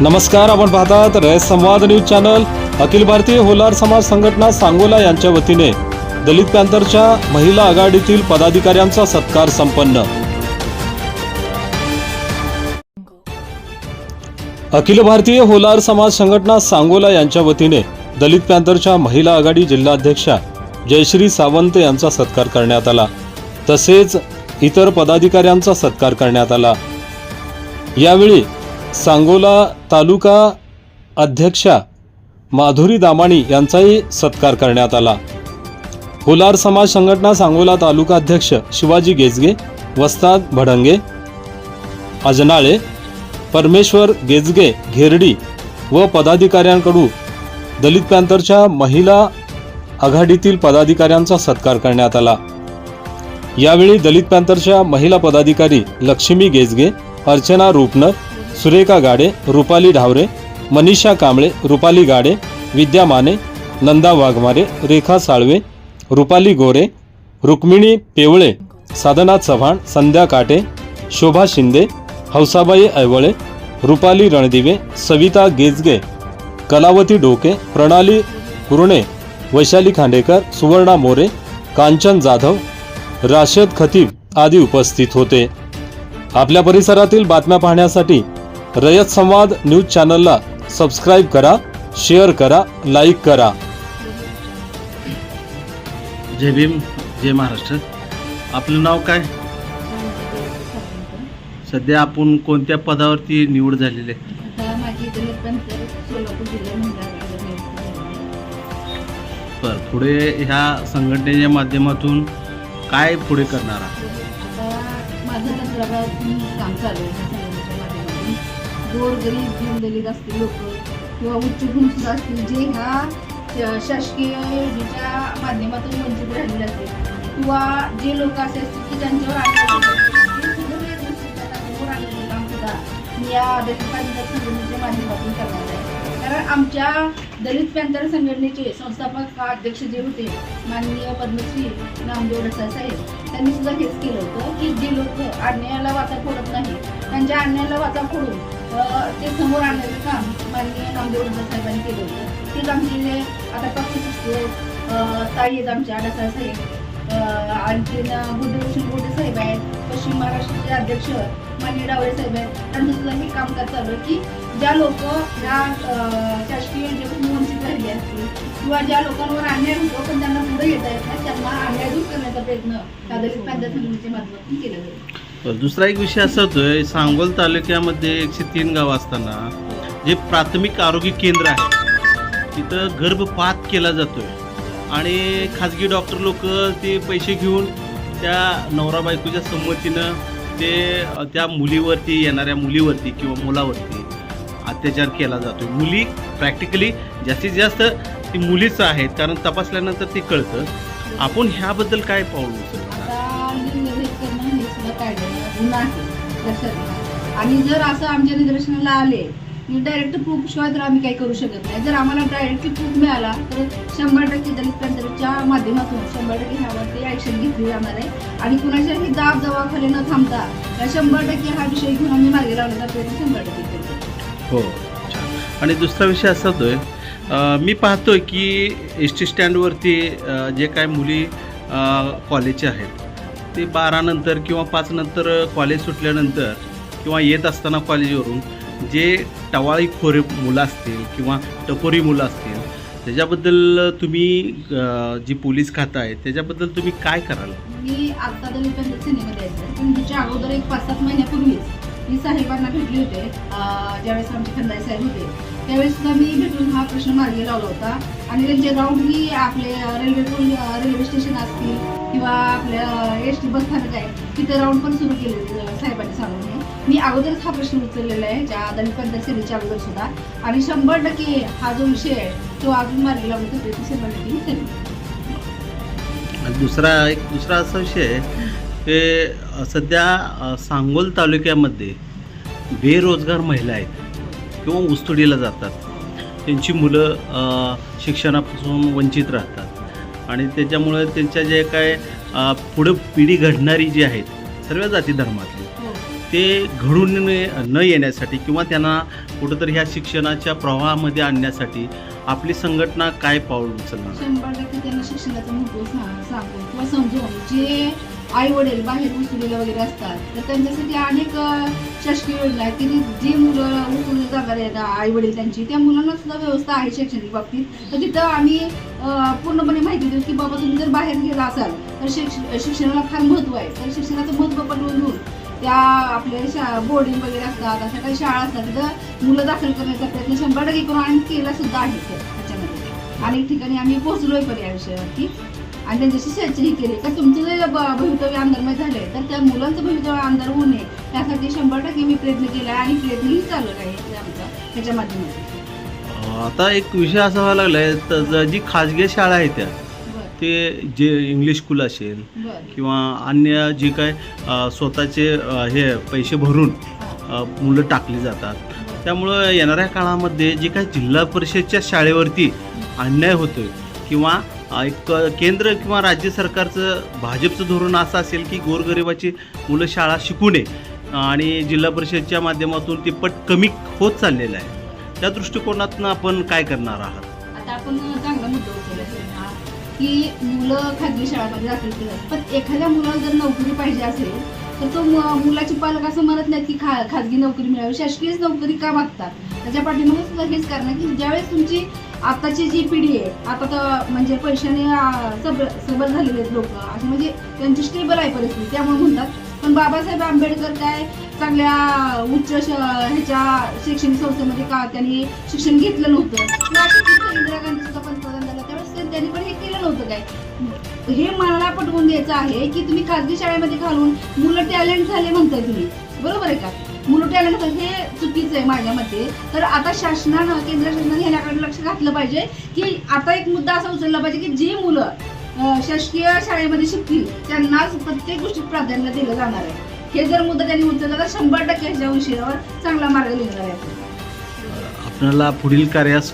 नमस्कार आपण पाहतात रयत संवाद न्यूज चॅनल. अखिल भारतीय होलार समाज संघटना सांगोला यांच्या वतीने दलित पॅंथरच्या महिला आघाडीतील पदाधिकाऱ्यांचा सत्कार संपन्न. अखिल भारतीय होलार समाज संघटना सांगोला यांच्या वतीने दलित पॅंथरच्या महिला आघाडी जिल्हाध्यक्षा जयश्री सावंत यांचा सत्कार करण्यात आला. तसेच इतर पदाधिकाऱ्यांचा सत्कार करण्यात आला. यावेळी सांगोला तालुका अध्यक्षा माधुरी दामाणी यांचाही सत्कार करण्यात आला. होलार समाज संघटना सांगोला तालुका अध्यक्ष शिवाजी गेजगे वस्ताद भडंगे अजनाळे परमेश्वर गेजगे घेरडी व पदाधिकाऱ्यांकडून दलित पॅंथरच्या महिला आघाडीतील पदाधिकाऱ्यांचा सत्कार करण्यात आला. यावेळी दलित पॅंथरच्या महिला पदाधिकारी लक्ष्मी गेजगे अर्चना रूपनर सुरेखा गाडे रुपाली ढावरे मनीषा कांबळे रुपाली गाडे विद्या माने नंदा वाघमारे रेखा साळवे रुपाली गोरे रुक्मिणी पेवळे साधना चव्हाण संध्या काटे शोभा शिंदे हौसाबाई ऐवळे रुपाली रणदिवे सविता गेजगे कलावती डोके प्रणाली कुरणे वैशाली खांडेकर सुवर्णा मोरे कांचन जाधव राशद खतीब आदी उपस्थित होते. आपल्या परिसरातील बातम्या पाहण्यासाठी रयत संवाद न्यूज चॅनलला सबस्क्राईब करा शेअर करा लाईक करा. जय भीम जय महाराष्ट्र. आपलं नाव काय? सध्या आपण कोणत्या पदावरती निवड झालेली आहे? आता माझी दलित पंचायत सोलापूर जिल्हा महिला आघाडीला नियुक्त झाली आहे. बरं पुढे ह्या संघटनेच्या माध्यमातून काय पुढे करणार आहात? आता माझं काम चालू आहे. गोरगरीब दीनदलित असतील लोक किंवा उच्चभूम असतील जे ह्या शासकीय योजनेच्या माध्यमातून वंचित राहिलेले असतील. किंवा जे लोक असे असतील की त्यांच्यावर काम सुद्धा मी या दलित पंचायत संघटनेच्या माध्यमातून करणार आहे. कारण आमच्या दलित पॅंथर संघटनेचे संस्थापक अध्यक्ष जे होते माननीय पद्मश्री नामदेव रसाळ साहेब त्यांनी सुद्धा हेच केलं होतं की जे लोक अन्यायाला वाचा फोडत नाही त्यांच्या अन्यायाला वाचा फोडून ते समोर आणण्याचं काम माननीय नामदेव साहेबांनी केलं होतं. तेच आमचे जे आता पक्ष ताई आहेत आमच्या आडासा साहेब. आणखीन बुद्धभूषण गोटे साहेब आहेत पश्चिम महाराष्ट्राचे अध्यक्ष माननीय डावळे साहेब आहेत. त्यांचं सुद्धा हे कामकाज चालू आहे की ज्या लोक ह्या शासकीय योजनेपासून वंचित राहिले असतील किंवा ज्या लोकांवर अन्याय होतो पण त्यांना पुढे येता येत नाही त्यांना अन्याय दूर करण्याचा प्रयत्न त्या दलित पंचायत समितीच्या माध्यमातून केला जाईल दुसरा एक विषय असा होतोय सांगोल तालुक्यामध्ये एकशे तीन गाव असताना जे प्राथमिक आरोग्य केंद्र आहे तिथं गर्भपात केला जातोय. आणि खाजगी डॉक्टर लोक ते पैसे घेऊन त्या नवरा बायकोच्या संमतीनं ते त्या मुलीवरती येणाऱ्या मुलीवरती किंवा मुलावरती अत्याचार केला जातो मुली प्रॅक्टिकली जास्तीत जास्त ती मुलीच आहेत कारण तपासल्यानंतर ते कळतं. आपण ह्याबद्दल काय पाऊल उचलणार? नाही. लक्षात आणि जर असं आमच्या निदर्शनाला आले की डायरेक्ट प्रूफ शिवाय तर आम्ही काही करू शकत नाही. जर आम्हाला डायरेक्टली प्रूफ मिळाला तर शंभर टक्के दलित पंचायतच्या माध्यमातून शंभर टक्के ह्यावरती ॲक्शन घेतली जाणार आहे. आणि कुणाच्याही दाब दबावाखाली न थांबता या शंभर टक्के हा विषय घेऊन आम्ही मागे लावण्याचा प्रयत्न शंभर टक्के करतो. हो आणि दुसरा विषय असा होतोय मी पाहतोय की एस टी स्टँडवरती जे काय मुली कॉलेजचे आहेत ते बारानंतर किंवा पाचनंतर कॉलेज सुटल्यानंतर किंवा येत असताना कॉलेजवरून जे टवाळी खोरे मुलं असतील किंवा टपोरी मुलं असतील त्याच्याबद्दल तुम्ही जी पोलीस खातं आहे त्याच्याबद्दल तुम्ही काय कराल? मी आता दलित पंचायत सेनेमध्ये आहे अगोदर एक पाच सात महिन्यापूर्वीच मी साहेबांना भेटले होते ज्यावेळेस आमचे खंदाई साहेब होते. त्यावेळेस सुद्धा मी भेटून हा प्रश्न मार्गी लावला होता. आणि त्यांचे राऊंडही आपले रेल्वे रेल्वे स्टेशन असतील किंवा आपल्या एस टी बसस्थानक आहे तिथे राऊंड पण सुरू केले साहेबांनी सांगून. मी अगोदरच हा प्रश्न उचललेला आहे ज्या दलित पंचायत सेनेच्या अगोदर सुद्धा. आणि शंभर टक्के हा जो विषय आहे तो अजून मार्गी लावण्याचा प्रयत्न शंभर टक्के दुसरा एक दुसरा असा विषय आहे की सध्या सांगोल तालुक्यामध्ये बेरोजगार महिला आहेत किंवा उस्तुडीला जातात. त्यांची मुलं शिक्षणापासून वंचित राहतात. आणि त्याच्यामुळे त्यांच्या जे काय पुढं पिढी घडणारी जी आहेत सर्व जाती धर्मातली हो. ते घडून न न येण्यासाठी किंवा त्यांना कुठंतरी ह्या शिक्षणाच्या प्रवाहामध्ये आणण्यासाठी आपली संघटना काय पाऊल उचलणार? आई वडील बाहेर उचलेले वगैरे असतात तर त्यांच्यासाठी अनेक शासकीय योजना आहेत. की जी मुलं उचलून जाणार आहेत आई वडील त्यांची त्या मुलांना सुद्धा व्यवस्था आहे शैक्षणिक बाबतीत. तर तिथं आम्ही पूर्णपणे माहिती देऊ की बाबा तुम्ही जर बाहेर गेला असाल तर शिक्ष शिक्षणाला फार महत्त्व आहे. तर शिक्षणाचं महत्त्व पटवून घेऊन त्या आपल्या शा बोर्डिंग वगैरे असतात अशा काही शाळा असतात तिथं मुलं दाखल करण्याचा प्रयत्न शंभर टक्के करून आणि केला सुद्धा आहे. सर त्याच्यामध्ये. अनेक ठिकाणी आम्ही पोहोचलोय पण या विषयावरती. आणि त्यांच्याशी चर्चाही केली. का तुमचं जर भवितव्य अंधारमय झालंय तर त्या मुलांचं भवितव्य अंधार होऊ नये. त्यासाठी शंभर टक्के मी प्रयत्न केला आणि प्रयत्नही चालू आहे आमचा त्याच्या माध्यमातून. आता एक विषय असा व्हायला लागलाय तर ज- खाजगी शाळा आहेत त्या ते जे इंग्लिश स्कूल असेल किंवा अन्य जे काय स्वतःचे हे पैसे भरून मुलं टाकली जातात. त्यामुळं येणाऱ्या काळामध्ये जे काही जिल्हा परिषदच्या शाळेवरती अन्याय होतोय किंवा एक केंद्र किंवा राज्य सरकारचं भाजपचं धोरण असं असेल की गोरगरिबाची मुलं शाळा शिकू नये. आणि जिल्हा परिषदच्या माध्यमातून ते पट कमी होत चाललेलं आहे. त्या दृष्टिकोनातून आपण काय करणार आहात? आता आपण चांगला मुद्दा उचलला की मुलं खाजगी शाळामध्ये दाखल केलं पण एखाद्या मुलाला जर नोकरी पाहिजे असेल तर तो मु- मुलाचे पालक असं म्हणत नाहीत की खा खाजगी नोकरी मिळावी. शासकीयच नोकरी का मागतात? त्याच्या पाठीमागे सुद्धा हेच कारण की ज्यावेळेस तुमची आताची जी पिढी आहे आता तर म्हणजे पैशाने आ, सब सबल झालेले आहेत लोक. असे म्हणजे त्यांची स्टेबल आहे परिस्थिती त्यामुळे म्हणतात. पण बाबासाहेब आंबेडकर काय चांगल्या उच्च श- ह्याच्या शैक्षणिक संस्थेमध्ये का त्यांनी शिक्षण घेतलं नव्हतं. इंदिरा गांधी सुद्धा पंतप्रधान झाला. त्यावेळेस त्यांनी पण हे केलं नव्हतं काय? हे मला पटवून द्यायचं आहे की तुम्ही खाजगी शाळेमध्ये घालून मुलं टॅलेंट झाले म्हणताय तुम्ही. बरोबर आहे का? मुलुटे आल्यानंतर हे चुकीचं आहे माझ्या मते. तर आता शासनानं केंद्र शासनाने ह्याच्याकडे लक्ष घातलं पाहिजे की आता एक मुद्दा असा उचलला पाहिजे की जी मुलं शासकीय शाळेमध्ये शिकतील त्यांनाच प्रत्येक गोष्टीत प्राधान्य दिलं जाणार आहे. हे जर मुद्दा त्यांनी उचलला तर शंभर टक्के ह्याच्या विषयावर चांगला मार्ग निघणार आहे. आपल्याला पुढील कार्यास